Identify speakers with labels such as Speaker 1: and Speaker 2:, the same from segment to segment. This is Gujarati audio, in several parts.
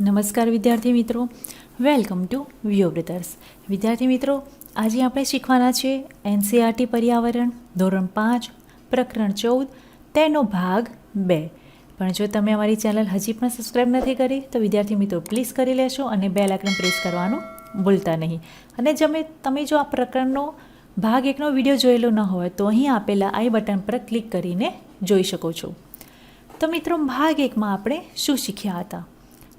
Speaker 1: નમસ્કાર વિદ્યાર્થી મિત્રો. વેલકમ ટુ વિયો બ્રધર્સ વિદ્યાર્થી મિત્રો, આજે આપણે શીખવાના છે એનસીઆરટી પર્યાવરણ, ધોરણ પાંચ, પ્રકરણ ચૌદ, તેનો ભાગ બે. પણ જો તમે અમારી ચેનલ હજી પણ સબસ્ક્રાઈબ નથી કરી, તો વિદ્યાર્થી મિત્રો પ્લીઝ કરી લેશો અને બે લાઇકન પ્રેસ કરવાનું ભૂલતા નહીં. અને જમે તમે જો આ પ્રકરણનો ભાગ એકનો વીડિયો જોયેલો ન હોય, તો અહીં આપેલા આઈ બટન પર ક્લિક કરીને જોઈ શકો છો. તો મિત્રો, ભાગ એકમાં આપણે શું શીખ્યા હતા?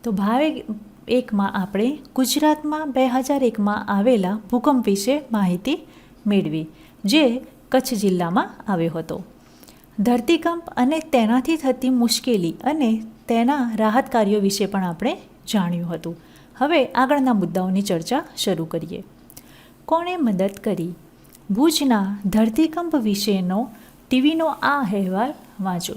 Speaker 1: તો ભાવે એકમાં આપણે ગુજરાતમાં બે હજાર એકમાં આવેલા ભૂકંપ વિશે માહિતી મેળવી, જે કચ્છ જિલ્લામાં આવ્યો હતો. ધરતીકંપ અને તેનાથી થતી મુશ્કેલી અને તેના રાહત કાર્યો વિશે પણ આપણે જાણ્યું હતું. હવે આગળના મુદ્દાઓની ચર્ચા શરૂ કરીએ. કોણે મદદ કરી? ભુજના ધરતીકંપ વિશેનો ટીવીનો આ અહેવાલ વાંચો.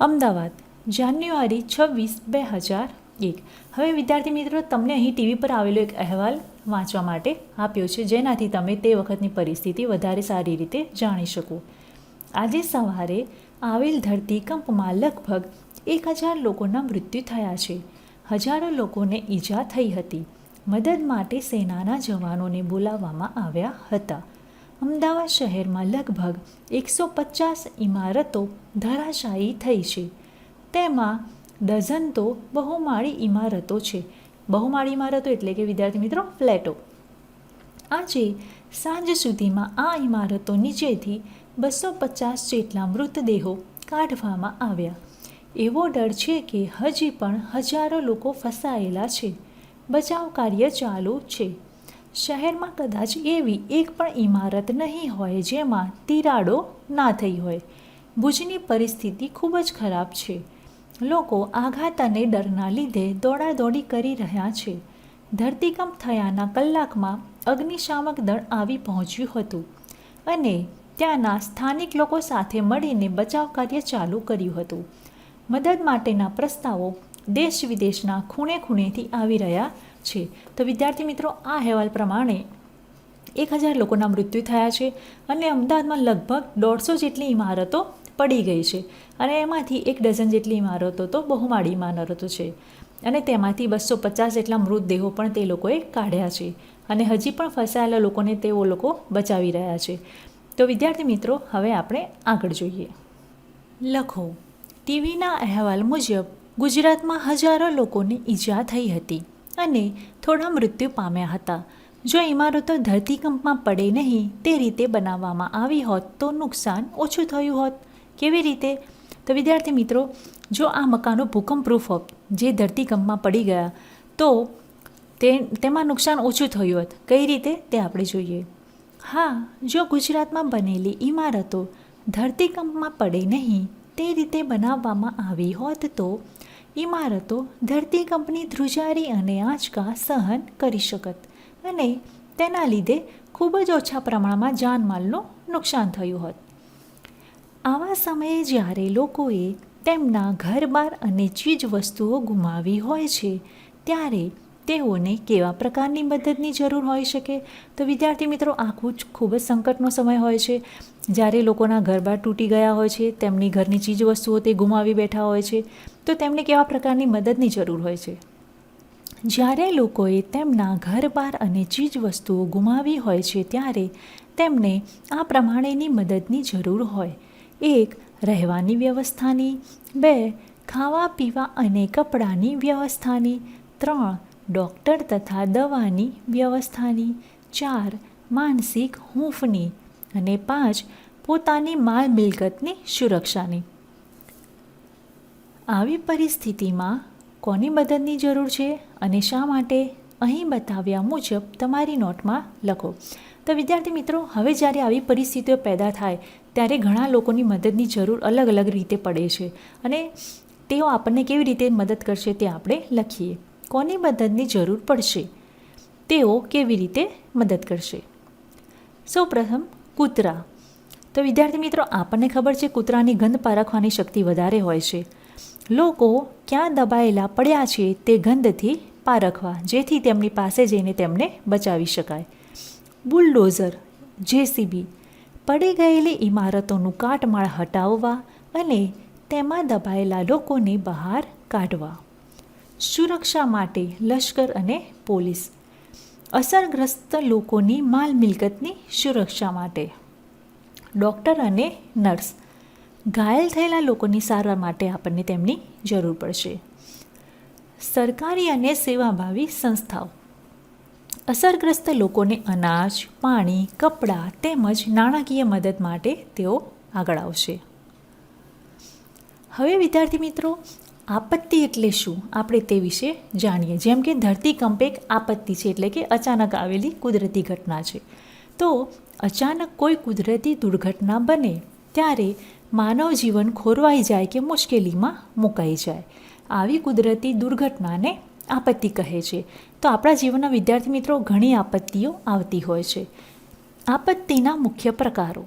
Speaker 1: અમદાવાદ જાન્યુઆરી છવ્વીસ બે હજાર એક. હવે વિદ્યાર્થી મિત્રો, તમને અહીં ટીવી પર આવેલો એક અહેવાલ વાંચવા માટે આપ્યો છે, જેનાથી તમે તે વખતની પરિસ્થિતિ વધારે સારી રીતે જાણી શકો. આજે સવારે આવેલ ધરતીકંપમાં લગભગ એક હજાર લોકોના મૃત્યુ થયા છે. હજારો લોકોને ઈજા થઈ હતી. મદદ માટે સેનાના જવાનોને બોલાવવામાં આવ્યા હતા. અમદાવાદ શહેરમાં લગભગ એકસો પચાસ ઇમારતો ધરાશાયી થઈ છે. તેમાં ડઝન તો બહુમાળી ઇમારતો છે. બહુમાળી ઇમારતો એટલે કે, વિદ્યાર્થી મિત્રો, ફ્લેટો. આજે સાંજ સુધીમાં આ ઇમારતો નીચેથી બસો પચાસ જેટલા મૃતદેહો કાઢવામાં આવ્યા. એવો ડર છે કે, હજી પણ હજારો લોકો ફસાયેલા છે. બચાવ કાર્ય ચાલુ છે. શહેરમાં કદાચ એવી એક પણ ઇમારત નહીં હોય જેમાં તિરાડો ના થઈ હોય. ભુજની પરિસ્થિતિ ખૂબ જ ખરાબ છે. લોકો આઘાત અને ડરના લીધે દોડાદોડી કરી રહ્યા છે. ધરતીકંપ થયાના કલાકમાં અગ્નિશામક દળ આવી પહોંચ્યું હતું અને ત્યાંના સ્થાનિક લોકો સાથે મળીને બચાવ કાર્ય ચાલુ કર્યું હતું. મદદ માટેના પ્રસ્તાવો દેશ વિદેશના ખૂણે ખૂણેથી આવી રહ્યા છે. તો વિદ્યાર્થી મિત્રો, આ અહેવાલ પ્રમાણે એક હજાર લોકોના મૃત્યુ થયા છે અને અમદાવાદમાં લગભગ દોઢસો જેટલી ઇમારતો પડી ગઈ છે. અને એમાંથી એક ડઝન જેટલી ઇમારતો તો બહુમાળી ઇમારતો છે. અને તેમાંથી બસો પચાસ જેટલા મૃતદેહો પણ તે લોકોએ કાઢ્યા છે. અને હજી પણ ફસાયેલા લોકોને તેઓ લોકો બચાવી રહ્યા છે. તો વિદ્યાર્થી મિત્રો, હવે આપણે આગળ જોઈએ. લખો. ટીવીના અહેવાલ મુજબ, ગુજરાતમાં હજારો લોકોને ઈજા થઈ હતી અને થોડા મૃત્યુ પામ્યા હતા. જો ઇમારતો ધરતીકંપમાં પડે નહીં, તે રીતે બનાવવામાં આવી હોત તો નુકસાન ઓછું થયું હોત. કેવી રીતે? તો વિદ્યાર્થી મિત્રો, જો આ મકાનો ભૂકંપ પ્રૂફ હોત, જે ધરતીકંપમાં પડી ગયા, તો તે, તેમાં નુકસાન ઓછું થયું હોત. કઈ રીતે? તે આપણે જોઈએ. હા, જો ગુજરાતમાં બનેલી ઇમારતો ધરતીકંપમાં પડે નહીં, તે રીતે બનાવવામાં આવી હોત તો ઇમારતો ધરતીકંપની ધ્રુજારી અને આંચકા સહન કરી શકત અને તેના લીધે ખૂબ જ ઓછા પ્રમાણમાં જાનમાલનું નુકસાન થયું હોત. આવા સમયે જ્યારે લોકોએ તેમના ઘરબાર અને ચીજ વસ્તુઓ ગુમાવી હોય છે, ત્યારે તેઓને કેવા પ્રકારની મદદની જરૂર હોઈ શકે? તો વિદ્યાર્થી મિત્રો, આખું જ ખૂબ જ સંકટનો સમય હોય છે. જ્યારે લોકોના ઘરબાર તૂટી ગયા હોય છે, તેમની ઘરની ચીજ વસ્તુઓ તે ગુમાવી બેઠા હોય છે, તો તેમને કેવા પ્રકારની મદદની જરૂર હોય છે? જ્યારે લોકોએ તેમના ઘરબાર અને ચીજ વસ્તુઓ ગુમાવી હોય છે, ત્યારે તેમને આ પ્રમાણેની મદદની જરૂર હોય. એક, રહેવાની વ્યવસ્થાની. બે, ખાવા પીવા અને કપડાની વ્યવસ્થાની. ત્રણ, ડૉક્ટર તથા દવાની વ્યવસ્થાની. ચાર, માનસિક હૂંફની. અને પાંચ, પોતાની માલ મિલકતની સુરક્ષાની. આવી પરિસ્થિતિમાં કોની મદદની જરૂર છે અને શા માટે? અહીં બતાવ્યા મુજબ તમારી નોટમાં લખો, તો વિદ્યાર્થી મિત્રો, હવે જ્યારે આવી પરિસ્થિતિઓ પેદા થાય, ત્યારે ઘણા લોકોની મદદની જરૂર અલગ અલગ રીતે પડે છે અને તેઓ આપણને કેવી રીતે મદદ કરશે તે આપણે લખીએ. કોની મદદની જરૂર પડશે? તેઓ કેવી રીતે મદદ કરશે? સૌપ્રથમ, કૂતરા. તો વિદ્યાર્થી મિત્રો, આપણને ખબર છે કૂતરાની ગંધ પારખવાની શક્તિ વધારે હોય છે. લોકો ક્યાં દબાયેલા પડ્યા છે તે ગંધથી પારખવા જેથી તેમની પાસે જઈને તેમને બચાવી શકાય. બુલડોઝર, જેસીબી, પડી ગયેલી ઇમારતોનું કાટમાળ હટાવવા અને તેમાં દબાયેલા લોકોને બહાર કાઢવા. સુરક્ષા માટે લશ્કર અને પોલીસ. અસરગ્રસ્ત લોકોની માલ મિલકતની સુરક્ષા માટે. ડૉક્ટર અને નર્સ. ઘાયલ થયેલા લોકોની સારવાર માટે આપણને તેમની જરૂર પડશે. સરકારી અને સેવાભાવી સંસ્થાઓ. અસરગ્રસ્ત લોકોને અનાજ, પાણી, કપડાં તેમજ નાણાકીય મદદ માટે તેઓ આગળ આવશે. હવે વિદ્યાર્થી મિત્રો, આપત્તિ એટલે શું? આપણે તે વિશે જાણીએ. જેમ કે ધરતીકંપ એક આપત્તિ છે, એટલે કે અચાનક આવેલી કુદરતી ઘટના છે. તો અચાનક કોઈ કુદરતી દુર્ઘટના બને, ત્યારે માનવ જીવન ખોરવાઈ જાય કે મુશ્કેલીમાં મુકાઈ જાય. આવી કુદરતી દુર્ઘટનાને આપત્તિ કહે છે. તો આપણા જીવનના વિદ્યાર્થી મિત્રો, ઘણી આપત્તિઓ આવતી હોય છે. આપત્તિના મુખ્ય પ્રકારો.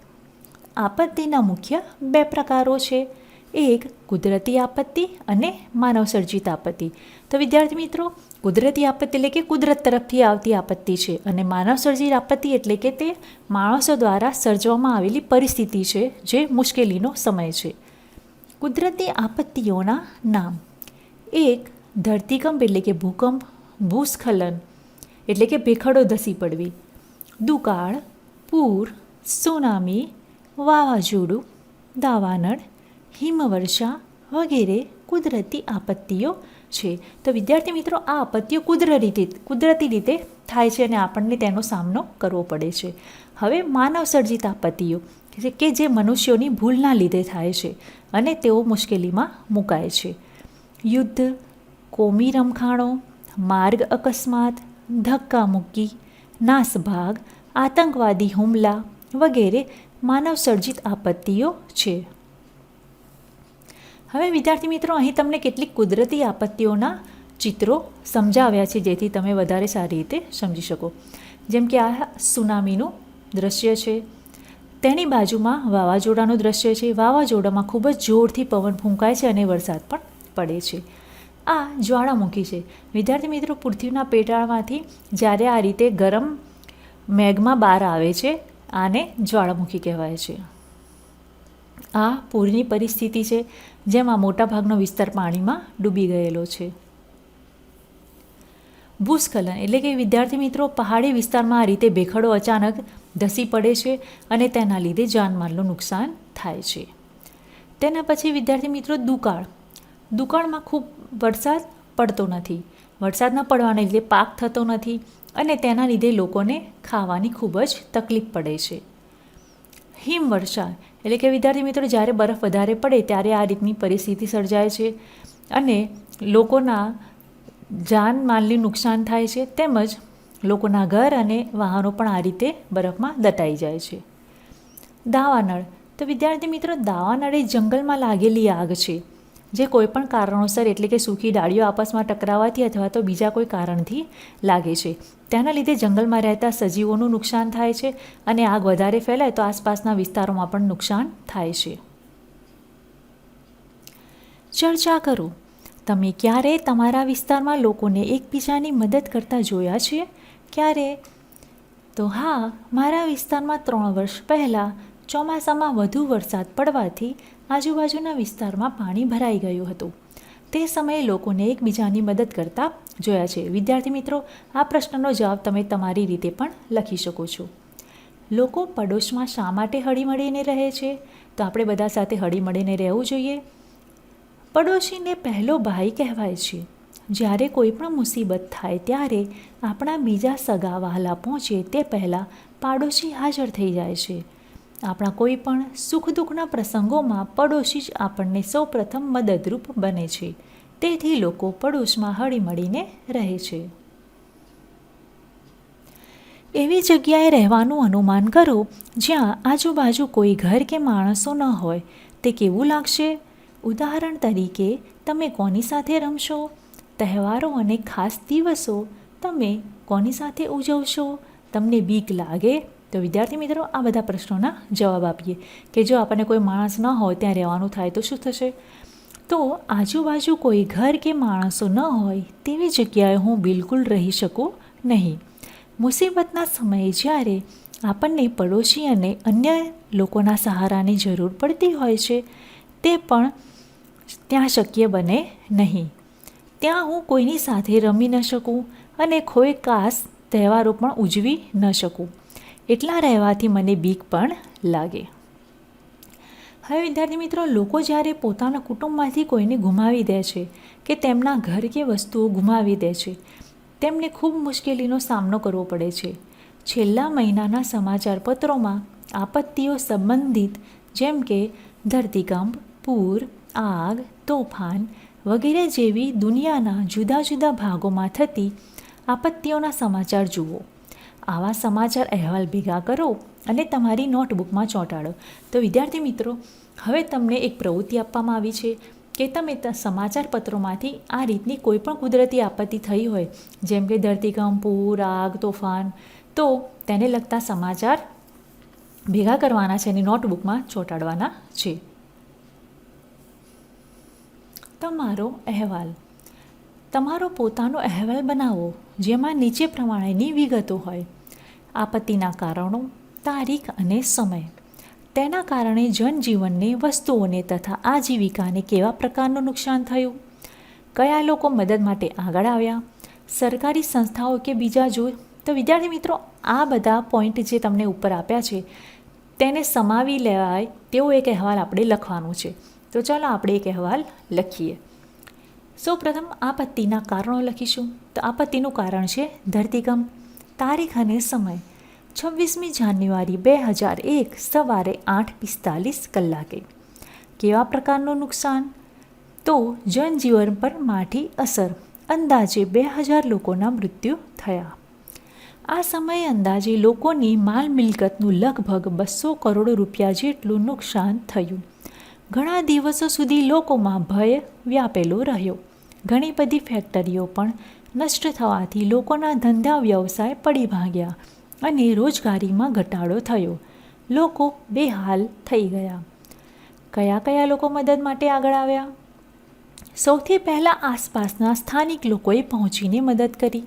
Speaker 1: આપત્તિના મુખ્ય બે પ્રકારો છે. એક, કુદરતી આપત્તિ અને માનવસર્જિત આપત્તિ. તો વિદ્યાર્થી મિત્રો, કુદરતી આપત્તિ એટલે કે કુદરત તરફથી આવતી આપત્તિ છે અને માનવસર્જિત આપત્તિ એટલે કે તે માણસો દ્વારા સર્જવામાં આવેલી પરિસ્થિતિ છે જે મુશ્કેલીનો સમય છે. કુદરતી આપત્તિઓના નામ. એક ધરતીકંપ એટલે કે ભૂકંપ, ભૂસ્ખલન એટલે કે ભેખડો ધસી પડવી. દુકાળ, પૂર, સુનામી, વાવાઝોડું, દાવાનળ, હિમવર્ષા વગેરે કુદરતી આપત્તિઓ છે. તો વિદ્યાર્થી મિત્રો, આ આપત્તિઓ કુદરતી કુદરતી રીતે થાય છે અને આપણને તેનો સામનો કરવો પડે છે. હવે માનવ સર્જિત આપત્તિઓ કે જે મનુષ્યોની ભૂલના લીધે થાય છે અને તેઓ મુશ્કેલીમાં મુકાય છે. યુદ્ધ, કોમી રમખાણો, માર્ગ અકસ્માત, ધક્કા મૂકી નાસભાગ, આતંકવાદી હુમલા વગેરે માનવ સર્જિત આપત્તિઓ છે. હવે વિદ્યાર્થી મિત્રો, અહીં તમને કેટલીક કુદરતી આપત્તિઓના ચિત્રો સમજાવ્યા છે, જેથી તમે વધારે સારી રીતે સમજી શકો. જેમ કે આ સુનામીનું દ્રશ્ય છે. તેની બાજુમાં વાવાઝોડાનું દ્રશ્ય છે. વાવાઝોડામાં ખૂબ જ જોરથી પવન ફૂંકાય છે અને વરસાદ પણ પડે છે. આ જ્વાળામુખી છે. વિદ્યાર્થી મિત્રો, પૃથ્વીના પેટાળમાંથી જ્યારે આ રીતે ગરમ મેઘમાં બહાર આવે છે, આને જ્વાળામુખી કહેવાય છે. આ પૂરની પરિસ્થિતિ છે, જેમાં મોટાભાગનો વિસ્તાર પાણીમાં ડૂબી ગયેલો છે. ભૂસ્ખલન એટલે કે વિદ્યાર્થી મિત્રો, પહાડી વિસ્તારમાં આ રીતે ભેખડો અચાનક ધસી પડે છે અને તેના લીધે જાનમાલનું નુકસાન થાય છે. તેના પછી વિદ્યાર્થી મિત્રો, દુકાળ. દુકાળમાં ખૂબ વરસાદ પડતો નથી. વરસાદ ન પડવાને લીધે પાક થતો નથી અને તેના લીધે લોકોને ખાવાની ખૂબ જ તકલીફ પડે છે. હિમવર્ષા એટલે કે વિદ્યાર્થી મિત્રો, જ્યારે બરફ વધારે પડે ત્યારે આ રીતની પરિસ્થિતિ સર્જાય છે અને લોકોના જાન જાનમાલની નુકસાન થાય છે તેમજ લોકોના ઘર અને વાહનો પણ આ રીતે બરફમાં દટાઈ જાય છે. દાવાનળ, તો વિદ્યાર્થી મિત્રો, દાવાનળ એ જંગલમાં લાગેલી આગ છે. જે કોઈપણ કારણોસર, એટલે કે સૂકી ડાળીઓ આપસમાં ટકરાવાથી અથવા તો બીજા કોઈ કારણથી લાગે છે. તેના લીધે જંગલમાં રહેતા સજીવોનું નુકસાન થાય છે અને આગ વધારે ફેલાય તો આસપાસના વિસ્તારોમાં પણ નુકસાન થાય છે. ચર્ચા કરો. તમે ક્યારે તમારા વિસ્તારમાં લોકોને એકબીજાની મદદ કરતા જોયા છે? ક્યારે? તો હા, મારા વિસ્તારમાં ત્રણ વર્ષ પહેલાં ચોમાસામાં વધુ વરસાદ પડવાથી આજુબાજુના વિસ્તારમાં પાણી ભરાઈ ગયું હતું. તે સમયે લોકોને એકબીજાની મદદ કરતા જોયા છે. વિદ્યાર્થી મિત્રો, આ પ્રશ્નનો જવાબ તમે તમારી રીતે પણ લખી શકો છો. લોકો પડોશમાં શા માટે હળીમળીને રહે છે? તો આપણે બધા સાથે હળીમળીને રહેવું જોઈએ. પડોશીને પહેલો ભાઈ કહેવાય છે. જ્યારે કોઈ પણ મુસીબત થાય ત્યારે આપણા બીજા સગા વહાલા પહોંચે તે પહેલાં પાડોશી હાજર થઈ જાય છે. આપણા કોઈ પણ સુખ દુઃખના પ્રસંગોમાં પડોશી જ આપણને સૌપ્રથમ મદદરૂપ બને છે. તેથી લોકો પડોશમાં હળીમળીને રહે છે. એવી જગ્યાએ રહેવાનું અનુમાન કરો, જ્યાં આજુબાજુ કોઈ ઘર કે માણસો ન હોય. તે કેવું લાગશે? ઉદાહરણ તરીકે, તમે કોની સાથે રમશો? તહેવારો અને ખાસ દિવસો તમે કોની સાથે ઉજવશો? તમને બીક લાગે? તો વિદ્યાર્થી મિત્રો, આ બધા પ્રશ્નોના જવાબ આપીએ કે જો આપણને કોઈ માણસ ન હોય ત્યાં રહેવાનું થાય તો શું થશે? તો આજુબાજુ કોઈ ઘર કે માણસો ન હોય તેવી જગ્યાએ હું બિલકુલ રહી શકું નહીં. મુસીબતના સમયે જ્યારે આપણને પડોશી અને અન્ય લોકોના સહારાની જરૂર પડતી હોય છે, તે પણ ત્યાં શક્ય બને નહીં. ત્યાં હું કોઈની સાથે રમી ન શકું અને કોઈ ખાસ તહેવારો પણ ઉજવી ન શકું. એટલા રહેવાથી મને બીક પણ લાગે. હવે વિદ્યાર્થી મિત્રો, લોકો જ્યારે પોતાના કુટુંબમાંથી કોઈને ગુમાવી દે છે કે તેમના ઘર કે વસ્તુઓ ગુમાવી દે છે, તેમને ખૂબ મુશ્કેલીનો સામનો કરવો પડે છે. છેલ્લા મહિનાના સમાચાર પત્રોમાં આપત્તિઓ સંબંધિત જેમ કે ધરતીકંપ, પૂર, આગ, તોફાન વગેરે જેવી દુનિયાના જુદા જુદા ભાગોમાં થતી આપત્તિઓના સમાચાર જુઓ. આવા સમાચાર અહેવાલ ભેગા કરો અને તમારી નોટબુકમાં ચોંટાડો. તો વિદ્યાર્થી મિત્રો, હવે તમને એક પ્રવૃત્તિ આપવામાં આવી છે કે તમે સમાચાર પત્રોમાંથી આ રીતની કોઈ પણ કુદરતી આપત્તિ થઈ હોય, જેમ કે ધરતીકંપ, પૂર, આગ, તોફાન, તો તેને લગતા સમાચાર ભેગા કરવાના છે અને નોટબુકમાં ચોંટાડવાના છે. તમારો અહેવાલ. તમારો પોતાનો અહેવાલ બનાવો. જેમાં નીચે પ્રમાણેની વિગતો હોય. આપત્તિના કારણો, તારીખ અને સમય. તેના કારણે જનજીવનને, વસ્તુઓને તથા આજીવિકાને કેવા પ્રકારનું નુકસાન થયું? કયા લોકો મદદ માટે આગળ આવ્યા? સરકારી સંસ્થાઓ કે બીજા જો? તો વિદ્યાર્થી મિત્રો, આ બધા પોઈન્ટ જે તમને ઉપર આપ્યા છે, તેને સમાવી લેવાય તેવો એક અહેવાલ આપણે લખવાનો છે. તો ચાલો આપણે એક અહેવાલ લખીએ. સૌપ્રથમ આપત્તિના કારણો લખીશું. તો આપત્તિનું કારણ છે ધરતીકંપ. તારીખ અને સમય. છવ્વીસમી જાન્યુઆરી બે હજાર એક સવારે આઠ પિસ્તાલીસ કલાકે. કેવા પ્રકારનું નુકસાન? તો જનજીવન પર માઠી અસર. અંદાજે બે હજાર લોકોના મૃત્યુ થયા. આ સમયે અંદાજે લોકોની માલ મિલકતનું લગભગ બસો કરોડ રૂપિયા જેટલું નુકસાન થયું. ઘણા દિવસો સુધી લોકોમાં ભય વ્યાપેલો રહ્યો. ઘણી બધી ફેક્ટરીઓ પણ નષ્ટ થવાથી લોકોના ધંધા વ્યવસાય પડી ભાગ્યા અને રોજગારીમાં ઘટાડો થયો. લોકો બેહાલ થઈ ગયા. કયા કયા લોકો મદદ માટે આગળ આવ્યા? સૌથી પહેલાં આસપાસના સ્થાનિક લોકોએ પહોંચીને મદદ કરી.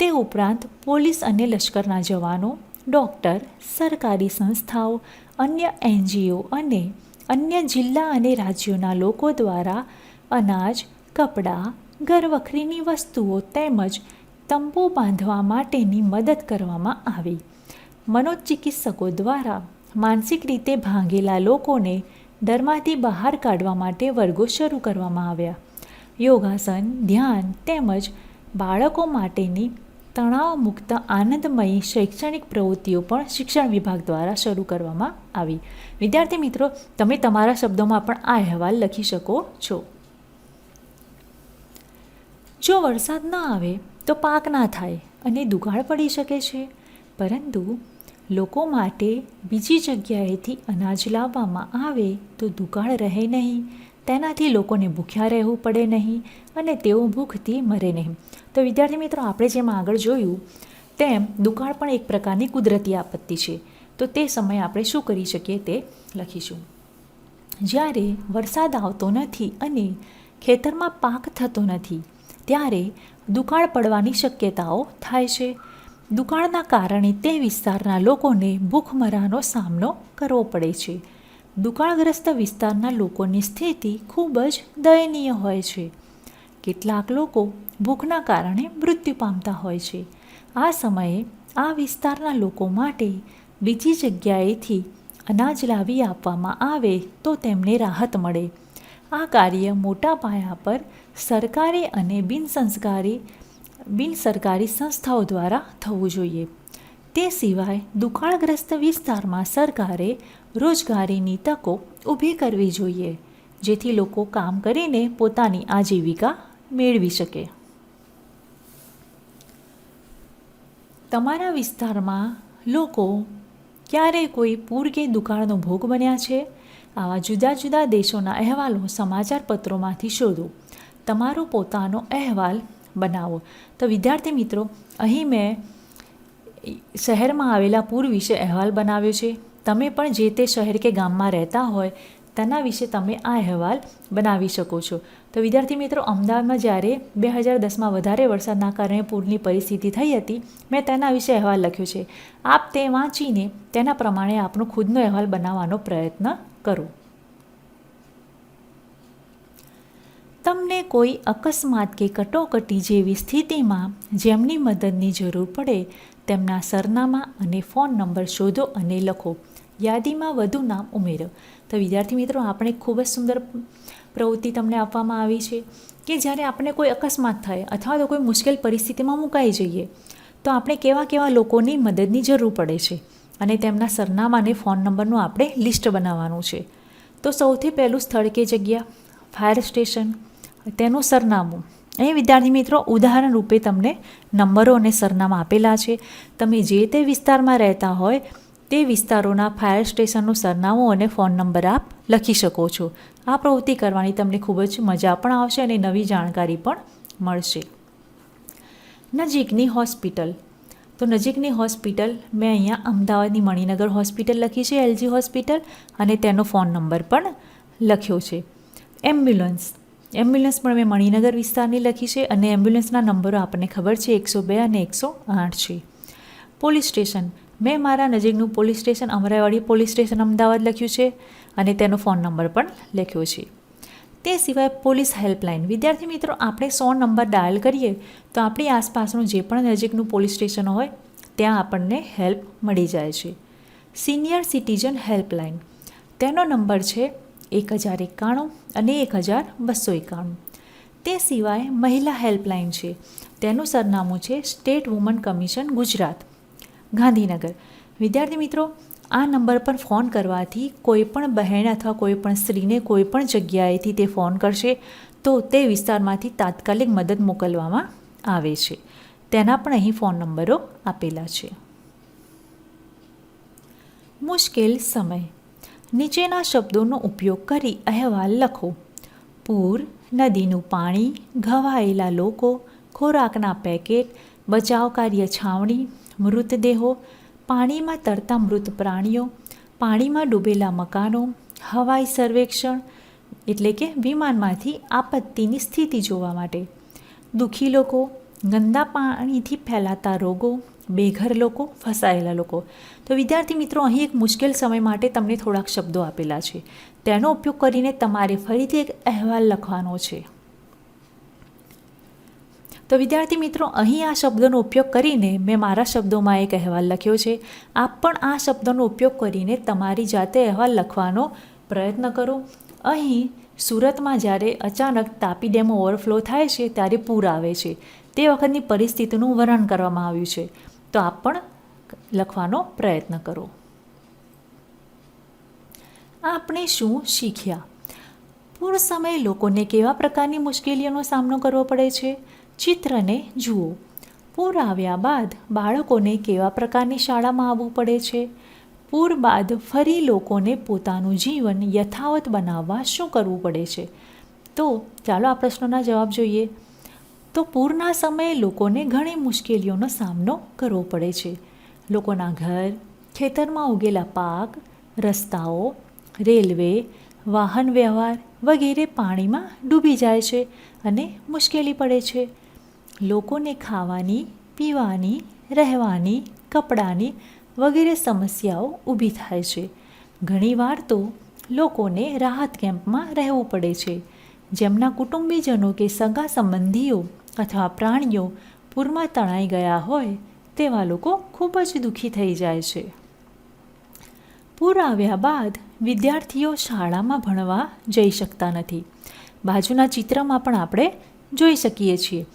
Speaker 1: તે ઉપરાંત પોલીસ અને લશ્કરના જવાનો, ડૉક્ટર, સરકારી સંસ્થાઓ, અન્ય એનજીઓ અને અન્ય જિલ્લા અને રાજ્યોના લોકો દ્વારા અનાજ, કપડાં, ઘરવખરીની વસ્તુઓ તેમજ તંબુ બાંધવા માટેની મદદ કરવામાં આવી. મનોચિકિત્સકો દ્વારા માનસિક રીતે ભાંગેલા લોકોને ડરમાંથી બહાર કાઢવા માટે વર્ગો શરૂ કરવામાં આવ્યા. યોગાસન, ધ્યાન તેમજ બાળકો માટેની તણાવ મુક્ત આનંદમય, શૈક્ષણિક પ્રવૃત્તિઓ પણ શિક્ષણ વિભાગ દ્વારા શરૂ કરવામાં આવી. વિદ્યાર્થી મિત્રો, તમે તમારા શબ્દોમાં પણ આ અહેવાલ લખી શકો છો. જો વરસાદ ન આવે, તો પાક ના થાય અને દુકાળ પડી શકે છે. પરંતુ લોકો માટે બીજી જગ્યાએથી અનાજ લાવવામાં આવે તો દુકાળ રહે નહીં. તેનાથી લોકોને ભૂખ્યા રહેવું પડે નહીં અને તેઓ ભૂખથી મરે નહીં. તો વિદ્યાર્થી મિત્રો, આપણે જેમ આગળ જોયું, તેમ દુકાળ પણ એક પ્રકારની કુદરતી આપત્તિ છે. તો તે સમયે આપણે શું કરી શકીએ તે લખીશું. જ્યારે વરસાદ આવતો નથી અને ખેતરમાં પાક થતો નથી, ત્યારે દુકાળ પડવાની શક્યતાઓ થાય છે. દુકાળના કારણે તે વિસ્તારના લોકોને ભૂખમરાનો સામનો કરવો પડે છે. દુકાળગ્રસ્ત વિસ્તારના લોકોની સ્થિતિ ખૂબ જ દયનીય હોય છે. કેટલાક લોકો ભૂખના કારણે મૃત્યુ પામતા હોય છે. આ સમયે આ વિસ્તારના લોકો માટે બીજી જગ્યાએથી અનાજ લાવી આપવામાં આવે તો તેમને રાહત મળે. આ કાર્ય મોટા પાયા પર સરકારી અને બિનસંસ્કારી, બિનસરકારી સંસ્થાઓ દ્વારા થવું જોઈએ. તે સિવાય દુકાળગ્રસ્ત વિસ્તારમાં સરકારે રોજગારીની તકો ઊભી કરવી જોઈએ, જેથી લોકો કામ કરીને પોતાની આજીવિકા મેળવી શકે. તમારા વિસ્તારમાં લોકો ક્યારેય કોઈ પૂર કે દુકાળનો ભોગ બન્યા છે? આવા જુદા જુદા દેશોના અહેવાલો સમાચાર પત્રોમાંથી શોધો. તમારો પોતાનો અહેવાલ બનાવો. તો વિદ્યાર્થી મિત્રો, અહીં મેં શહેરમાં આવેલા પૂર વિશે અહેવાલ બનાવ્યો છે. તમે પણ જે તે શહેર કે ગામમાં રહેતા હોય, તેના વિશે તમે આ અહેવાલ બનાવી શકો છો. તો વિદ્યાર્થી મિત્રો, અમદાવાદમાં જ્યારે બે હજાર દસમાં વધારે વરસાદના કારણે પૂરની પરિસ્થિતિ થઈ હતી, મેં તેના વિશે અહેવાલ લખ્યો છે. આપ તે વાંચીને તેના પ્રમાણે આપણો ખુદનો અહેવાલ બનાવવાનો પ્રયત્ન કરો. તમને કોઈ અકસ્માત કે કટોકટી જેવી સ્થિતિમાં જેમની મદદની જરૂર પડે, તેમના સરનામા અને ફોન નંબર શોધો અને લખો. યાદીમાં વધુ નામ ઉમેરો. તો વિદ્યાર્થી મિત્રો, આપણે ખૂબ જ સુંદર પ્રવૃત્તિ તમને આપવામાં આવી છે કે જ્યારે આપણે કોઈ અકસ્માત થાય અથવા તો કોઈ મુશ્કેલ પરિસ્થિતિમાં મુકાઈ જઈએ, તો આપણે કેવા કેવા લોકોની મદદની જરૂર પડે છે અને તેમના સરનામા અને ફોન નંબરનું આપણે લિસ્ટ બનાવવાનું છે. તો સૌથી પહેલું સ્થળ કે જગ્યા? ફાયર સ્ટેશન તેનું સરનામું. અહીં વિદ્યાર્થી મિત્રો, ઉદાહરણ રૂપે તમને નંબરો અને સરનામા આપેલા છે. તમે જે તે વિસ્તારમાં રહેતા હોય, તે વિસ્તારોના ફાયર સ્ટેશનનું સરનામું અને ફોન નંબર આપ લખી શકો છો. આ પ્રવૃત્તિ કરવાની તમને ખૂબ જ મજા પણ આવશે અને નવી જાણકારી પણ મળશે. નજીકની હોસ્પિટલ. તો નજીકની હોસ્પિટલ મેં અહીંયા અમદાવાદની મણિનગર હોસ્પિટલ લખી છે, એલજી હોસ્પિટલ, અને તેનો ફોન નંબર પણ લખ્યો છે. એમ્બ્યુલન્સ. એમ્બ્યુલન્સ પણ મેં મણિનગર વિસ્તારની લખી છે અને એમ્બ્યુલન્સના નંબરો આપણને ખબર છે એકસો બે અને એકસો આઠ છે. Police station. મેં મારા નજીકનું police station, Amraiwadi police station Ahmedabad લખ્યું છે અને તેનો ફોન નંબર પણ લખ્યો છે. તે સિવાય પોલીસ હેલ્પલાઇન. વિદ્યાર્થી મિત્રો, આપણે સો નંબર ડાયલ કરીએ તો આપણી આસપાસનું જે પણ નજીકનું પોલીસ સ્ટેશન હોય, ત્યાં આપણને હેલ્પ મળી જાય છે. Senior citizen helpline. તેનો નંબર છે એક હજાર એકાણું અને એક હજાર બસો એકાણું. તે સિવાય મહિલા હેલ્પલાઇન છે. તેનું સરનામું છે state woman commission Gujarat. Gandhinagar. વિદ્યાર્થી મિત્રો, આ નંબર પર ફોન કરવાથી કોઈ પણ બહેન અથવા કોઈ પણ સ્ત્રીને કોઈપણ જગ્યાએથી તે ફોન કરશે, તો તે વિસ્તારમાંથી તાત્કાલિક મદદ મોકલવામાં આવે છે. તેના પણ અહીં ફોન નંબરો આપેલા છે. મુશ્કેલ સમય. નીચેના શબ્દોનો ઉપયોગ કરી અહેવાલ લખો. પૂર, નદીનું પાણી, ઘવાયેલા લોકો, ખોરાકના પેકેટ બચાવ કાર્ય છાવણી, મૃતદેહો, પાણીમાં તરતા મૃત પ્રાણીઓ, પાણીમાં ડૂબેલા મકાનો, હવાઈ સર્વેક્ષણ, એટલે કે વિમાનમાંથી આપત્તિની સ્થિતિ જોવા માટે. દુઃખી લોકો, ગંદા પાણીથી ફેલાતા રોગો બેઘર લોકો, ફસાયેલા લોકો. તો વિદ્યાર્થી મિત્રો, અહીં એક મુશ્કેલ સમય માટે તમને થોડાક શબ્દો આપેલા છે. તેનો ઉપયોગ કરીને તમારે ફરીથી એક અહેવાલ લખવાનો છે. તો વિદ્યાર્થી મિત્રો, અહીં આ શબ્દોનો ઉપયોગ કરીને મેં મારા શબ્દોમાં એક અહેવાલ લખ્યો છે. આપ પણ આ શબ્દોનો ઉપયોગ કરીને તમારી જાતે અહેવાલ લખવાનો પ્રયત્ન કરો. અહીં સુરતમાં જ્યારે અચાનક તાપી ડેમ ઓવરફ્લો થાય છે, ત્યારે પૂર આવે છે. તે વખતની પરિસ્થિતિનું વર્ણન કરવામાં આવ્યું છે. તો આપ પણ લખવાનો પ્રયત્ન કરો. આપણે શું શીખ્યા? પૂર સમયે લોકોને કેવા પ્રકારની મુશ્કેલીઓનો સામનો કરવો પડે છે? ચિત્રને જુઓ. પૂર આવ્યા બાદ બાળકોને કેવા પ્રકારની શાળામાં આવવું પડે છે? પૂર બાદ ફરી લોકોને પોતાનું જીવન યથાવત બનાવવા શું કરવું પડે છે? તો ચાલો આ પ્રશ્નોના જવાબ જોઈએ. તો પૂરના સમયે લોકોને ઘણી મુશ્કેલીઓનો સામનો કરવો પડે છે. લોકોના ઘર, ખેતરમાં ઉગેલા પાક, રસ્તાઓ, રેલવે, વાહન વ્યવહાર વગેરે પાણીમાં ડૂબી જાય છે અને મુશ્કેલી પડે છે. લોકોને ખાવાની, પીવાની, રહેવાની, કપડાની વગેરે સમસ્યાઓ ઊભી થાય છે. ઘણીવાર તો લોકોને રાહત કેમ્પમાં રહેવું પડે છે. જેમના કુટુંબીજનો કે સગા સંબંધીઓ અથવા પ્રાણીઓ પૂરમાં તણાઈ ગયા હોય તેવા લોકો ખૂબ જ દુઃખી થઈ જાય છે. પૂર આવ્યા બાદ વિદ્યાર્થીઓ શાળામાં ભણવા જઈ શકતા નથી. બાજુના ચિત્રમાં પણ આપણે જોઈ શકીએ છીએ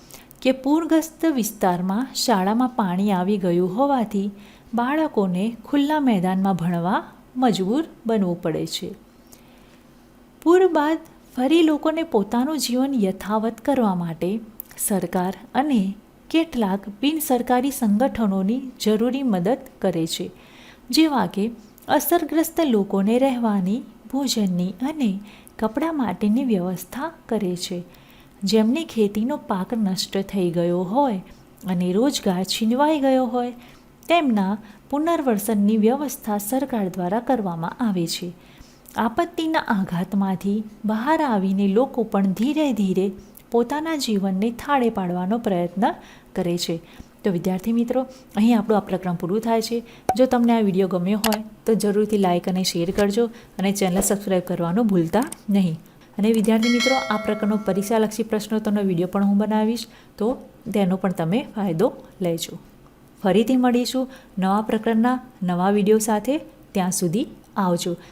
Speaker 1: કે પૂરગ્રસ્ત વિસ્તારમાં શાળામાં પાણી આવી ગયું હોવાથી બાળકોને ખુલ્લા મેદાનમાં ભણવા મજબૂર બનવું પડે છે. પૂર બાદ ફરી લોકોને પોતાનું જીવન યથાવત કરવા માટે સરકાર અને કેટલાક બિન સરકારી સંગઠનોની જરૂરી મદદ કરે છે, જેવા કે અસરગ્રસ્ત લોકોને રહેવાની, ભોજનની અને કપડાં માટેની વ્યવસ્થા કરે છે. જેમની ખેતીનો પાક નષ્ટ થઈ ગયો હોય અને રોજગાર છીનવાઈ ગયો હોય, તેમના પુનર્વસનની વ્યવસ્થા સરકાર દ્વારા કરવામાં આવે છે. આપત્તિના આઘાતમાંથી બહાર આવીને લોકો પણ ધીરે ધીરે પોતાના જીવનને થાળે પાડવાનો પ્રયત્ન કરે છે. તો વિદ્યાર્થી મિત્રો, અહીં આપણું આ પ્રકરણ પૂરું થાય છે. જો તમને આ વીડિયો ગમ્યો હોય, તો જરૂરથી લાઇક અને શેર કરજો અને ચેનલ સબસ્ક્રાઈબ કરવાનું ભૂલતા નહીં. અને વિદ્યાર્થી મિત્રો, આ પ્રકારનો પરીક્ષાલક્ષી પ્રશ્નોત્તરનો વીડિયો પણ હું બનાવીશ, તો તેનો પણ તમે ફાયદો લેજો. ફરીથી મળીશું નવા પ્રકરણના નવા વીડિયો સાથે. ત્યાં સુધી આવજો.